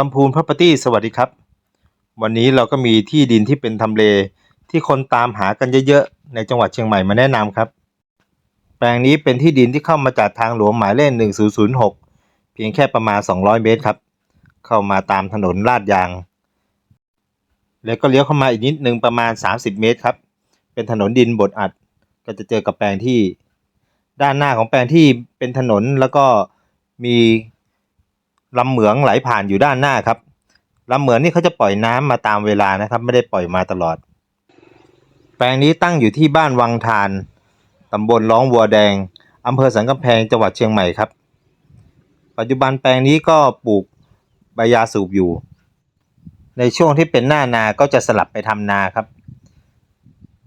ลำพูน Property สวัสดีครับ วันนี้เราก็มีที่ดินที่เป็นทำเล ที่คนตามหากันเยอะๆ ในจังหวัดเชียงใหม่มาแนะนำครับ แปลงนี้เป็นที่ดินที่เข้ามาจากทางหลวงหมายเลข1006 เพียงแค่ประมาณ 200 เมตรครับ เข้ามาตามถนนลาดยาง แล้วก็เลี้ยวเข้ามาอีกนิดนึงประมาณ 30 เมตรครับ เป็นถนนดินบดอัด ก็จะเจอกับแปลงที่ ด้านหน้าของแปลงที่เป็นถนนแล้วก็มี ลำเหมืองไหลผ่านอยู่ด้านหน้าครับลำเหมืองนี่เขาจะปล่อยน้ำมาตามเวลานะครับ ไม่ได้ปล่อยมาตลอด แปลงนี้ตั้งอยู่ที่บ้านวังทานตำบลร้องวัวแดงอำเภอสันกำแพงจังหวัดเชียงใหม่ครับ ปัจจุบันแปลงนี้ก็ปลูกใบยาสูบอยู่ ในช่วงที่เป็นหน้านาก็จะสลับไปทำนาครับ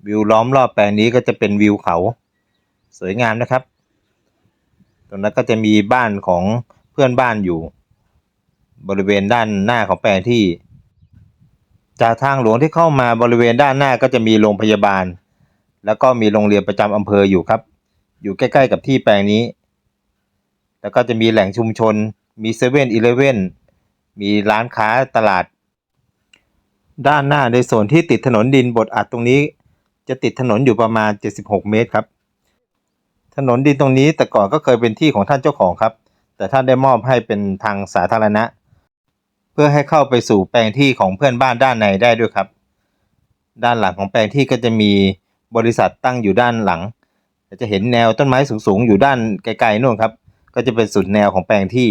วิวล้อมรอบแปลงนี้ก็จะเป็นวิวเขา สวยงามนะครับ ตรงนั้นก็จะมีบ้านของเพื่อนบ้านอยู่ บริเวณด้านหน้าของแปลงที่ จากทางหลวงที่เข้ามาบริเวณด้านหน้าก็จะมีโรงพยาบาล แล้วก็มีโรงเรียนประจำอำเภออยู่ครับ อยู่ใกล้ๆกับที่แปลงนี้ แล้วก็จะมีแหล่งชุมชน มีเซเว่นอีเลเว่นมีร้านค้าตลาด ด้านหน้าในส่วนที่ติดถนนดินบดอัดตรงนี้ จะติดถนนอยู่ประมาณ 76 เมตรครับ ถนนดินตรงนี้แต่ก่อนก็เคยเป็นที่ของท่านเจ้าของครับ แต่ท่านได้มอบให้เป็นทางสาธารณะ พื่อให้เข้าไปสู่แปลงที่ของเพื่อนบ้านด้านในได้ด้วยครับ ด้านหลังของแปลงที่ก็จะมีบริษัทตั้งอยู่ด้านหลัง จะเห็นแนวต้นไม้สูงๆ อยู่ด้านไกลๆนู่นครับ ก็จะเป็นสุดแนวของแปลงที่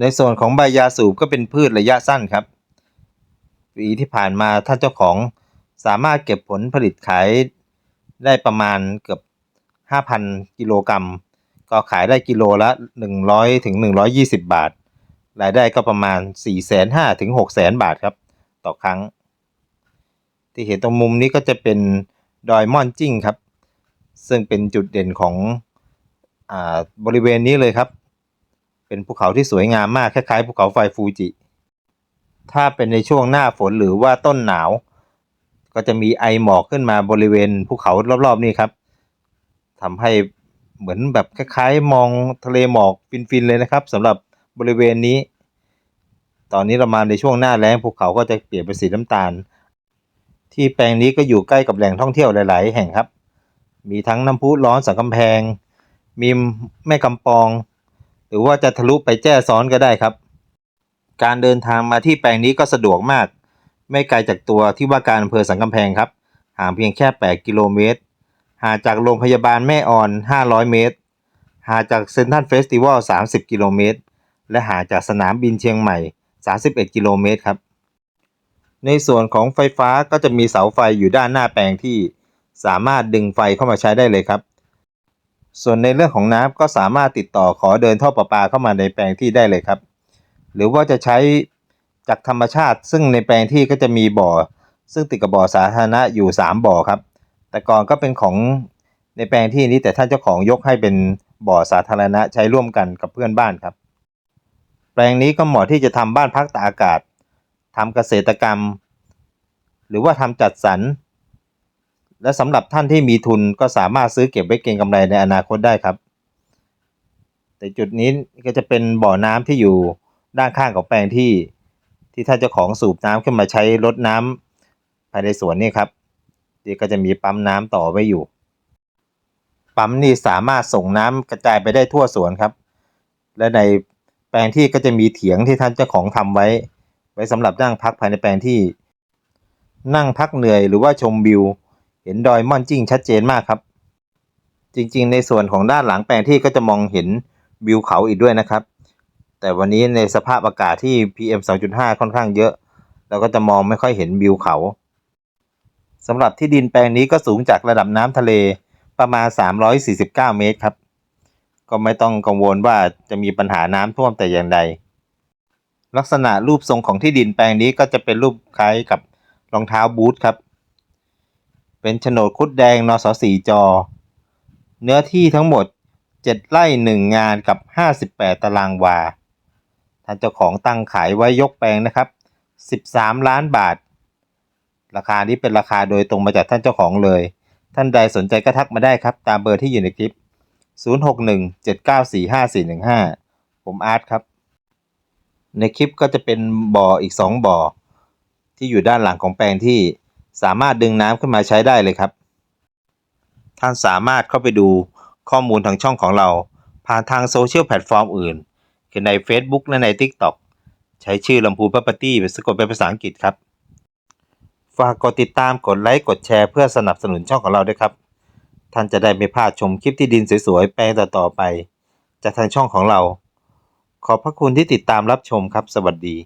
ในส่วนของใบยาสูบก็เป็นพืชระยะสั้นครับ ปีที่ผ่านมาท่านเจ้าของสามารถเก็บผลผลิตขายได้ประมาณเกือบ 5,000 กิโลกรัม ก็ขายได้กิโลละ 100ถึง120 บาท รายได้ก็ประมาณ 4,500ถึง6 0 0 0 0 บาทครับ ต่อครั้ง ที่เห็นตรงมุมนี้ก็จะเป็นดอยม่อนจิ้งครับ ซึ่งเป็นจุดเด่นของอบริเวณนี้เลยครับ เป็นภูเขาที่สวยงามมากคล้ายๆภูเขาไฟฟูจิ ถ้าเป็นในช่วงหน้าฝนหรือว่าต้นหนาว ก็จะมีไอหมอกขึ้นมาบริเวณภูเขารอบๆนี่ครับทำให้เหมือนแบบคล้ายๆ มองทะเลหมอกฟินๆเลยนะครับสำหรับ บริเวณนี้ ตอนนี้เรามาในช่วงหน้าแล้งภูเขาก็จะเปลี่ยนเป็นสีน้ำตาล ที่แปลงนี้ก็อยู่ใกล้กับแหล่งท่องเที่ยวหลาย ๆ แห่งครับ มีทั้งน้ำพุร้อนสังกำแพง มีแม่กำปอง หรือว่าจะทะลุไปแจ้ซ้อนก็ได้ครับ การเดินทางมาที่แปลงนี้ก็สะดวกมาก ไม่ไกลจากตัวที่ว่าการอำเภอสังกำแพงครับ ห่างเพียงแค่ 8 กิโลเมตรห่างจากโรงพยาบาลแม่อ่อน 500 เมตร ห่างจากเซนทรัลเฟสติวัล 30 กิโลเมตร และห่างจากสนามบินเชียงใหม่ 31 กิโลเมตรครับ ในส่วนของไฟฟ้าก็จะมีเสาไฟอยู่ด้านหน้าแปลงที่สามารถดึงไฟเข้ามาใช้ได้เลยครับ ส่วนในเรื่องของน้ำก็สามารถติดต่อขอเดินท่อประปาเข้ามาในแปลงที่ได้เลยครับ หรือว่าจะใช้จากธรรมชาติ ซึ่งในแปลงที่ก็จะมีบ่อ ซึ่งติดกับบ่อสาธารณะอยู่ 3 บ่อครับ แต่ก่อนก็เป็นของในแปลงที่นี้แต่ท่านเจ้าของยกให้เป็นบ่อสาธารณะใช้ร่วมกันกับเพื่อนบ้านครับ แปลงนี้ก็เหมาะที่จะทำบ้านพักตากอากาศทำเกษตรกรรม หรือว่าทำจัดสรร และสำหรับท่านที่มีทุนก็สามารถซื้อเก็บไว้เก็งกำไรในอนาคตได้ครับ แต่จุดนี้ก็จะเป็นบ่อน้ำที่อยู่ด้านข้างของแปลงที่ที่ท่านเจ้าของสูบน้ำขึ้นมาใช้รดน้ำภายในสวนนี่ครับที่ก็จะมีปั๊มน้ำต่อไว้อยู่ ปั๊มนี่สามารถส่งน้ำกระจายไปได้ทั่วสวนครับ และใน แปลงที่ก็จะมีเถียงที่ท่านเจ้าของทำไว้ ไว้สำหรับนั่งพักภายในแปลงที่ นั่งพักเหนื่อยหรือว่าชมวิว เห็นดอยม่อนจิ้งชัดเจนมากครับ จริงๆ ในส่วนของด้านหลังแปลงที่ก็จะมองเห็นวิวเขาอีกด้วยนะครับ แต่วันนี้ในสภาพอากาศที่ PM 2.5 ค่อนข้างเยอะ เราก็จะมองไม่ค่อยเห็นวิวเขาสำหรับที่ดินแปลงนี้ก็สูงจากระดับน้ำทะเลประมาณ 349 เมตรครับ ก็ไม่ต้องกังวลว่าจะมีปัญหาน้ำท่วมแต่อย่างใด ลักษณะรูปทรงของที่ดินแปลงนี้ก็จะเป็นรูปคล้ายกับรองเท้าบูทครับ เป็นโฉนดคุดแดงนสสี่จอ เนื้อที่ทั้งหมด 7 ไร่ 1 งานกับ 58 ตารางวาท่านเจ้าของตั้งขายไว้ยกแปลงนะครับ 13 ล้านบาท ราคานี้เป็นราคาโดยตรงมาจากท่านเจ้าของเลย ท่านใดสนใจก็ทักมาได้ครับ ตามเบอร์ที่อยู่ในคลิป 0617945415 ผมอาร์ตครับ ในคลิปก็จะเป็นบ่ออีกสองบ่อ ที่อยู่ด้านหลังของแปลงที่สามารถดึงน้ำขึ้นมาใช้ได้เลยครับ ท่านสามารถเข้าไปดูข้อมูลทางช่องของเรา ผ่านทางโซเชียลแพลตฟอร์มอื่น คือใน Facebook และใน TikTok ใช้ชื่อลำพูน Property เป็นสะกดเป็นภาษาอังกฤษครับ ฝากกดติดตามกดไลค์กดแชร์เพื่อสนับสนุนช่องของเราด้วยครับ ท่านจะได้ไม่พลาดชมคลิปที่ดินสวยๆแปลงต่อๆไป จากทางช่องของเรา ขอบพระคุณที่ติดตามรับชมครับ สวัสดี